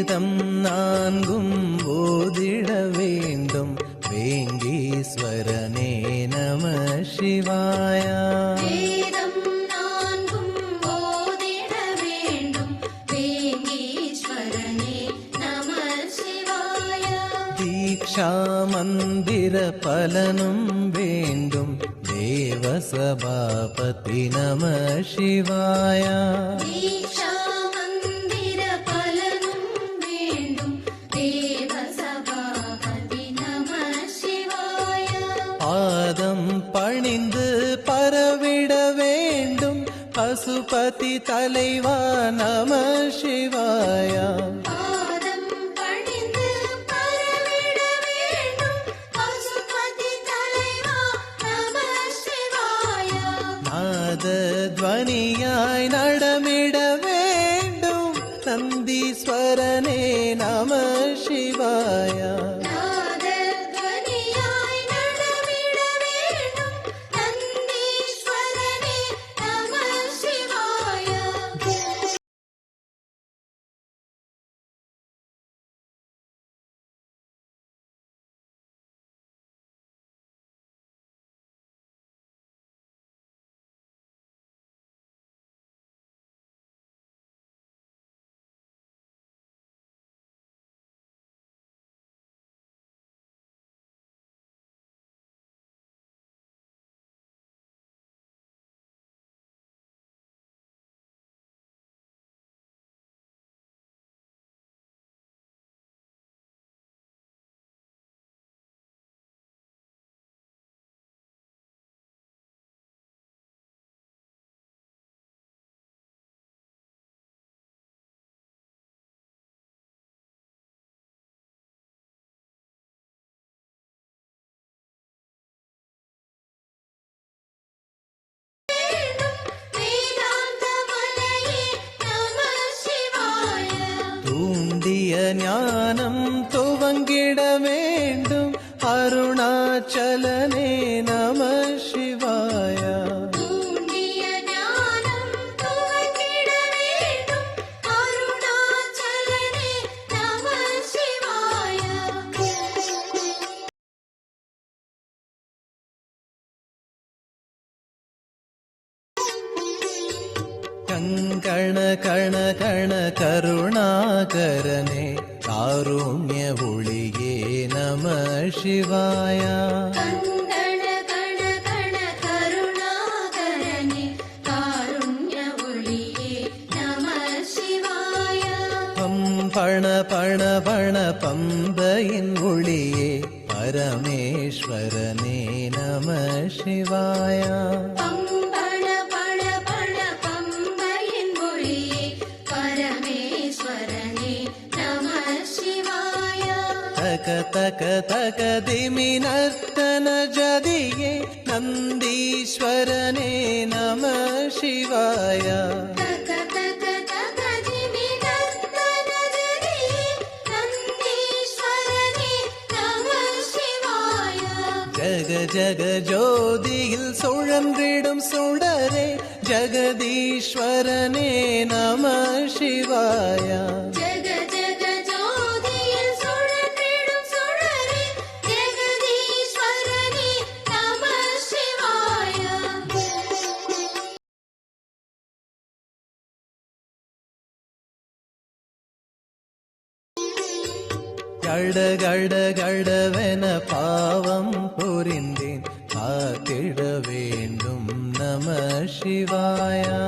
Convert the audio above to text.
வேதம் நான்கும் ஓதிட வேண்டும் வேங்கீஸ்வரனே நம சிவாயா தீக்ஷாமந்திர பலனும் வேண்டும். தேவசபாபதி நம சிவாயா. பாதம் பணிந்து பரவிட வேண்டும். பசுபதி தலைவா நம சிவாயா. ധ്വനിയായി கங்கண கண கண கருணாகரனே. காருண்ய ஒளியே நம சிவாயா. பண பண பண பம்பையின் ஒளியே. பரமேஸ்வரனே நம சிவாயா. ತಕ ತಕ ತಕ ದಿಮಿನರ್ತನ ಜದಿಗೆ ನಂದೀಶ್ವರನೇ ನಮ ಶಿವಾಯ ஜக ஜக ஜோதியில் சுழன்றிடும் சுடரே ஜெகதீஸ்வரனே நம சிவாயா. கட கட கடவென பாவம் புரிந்தேன். காத்திட வேண்டும் நம சிவாயா.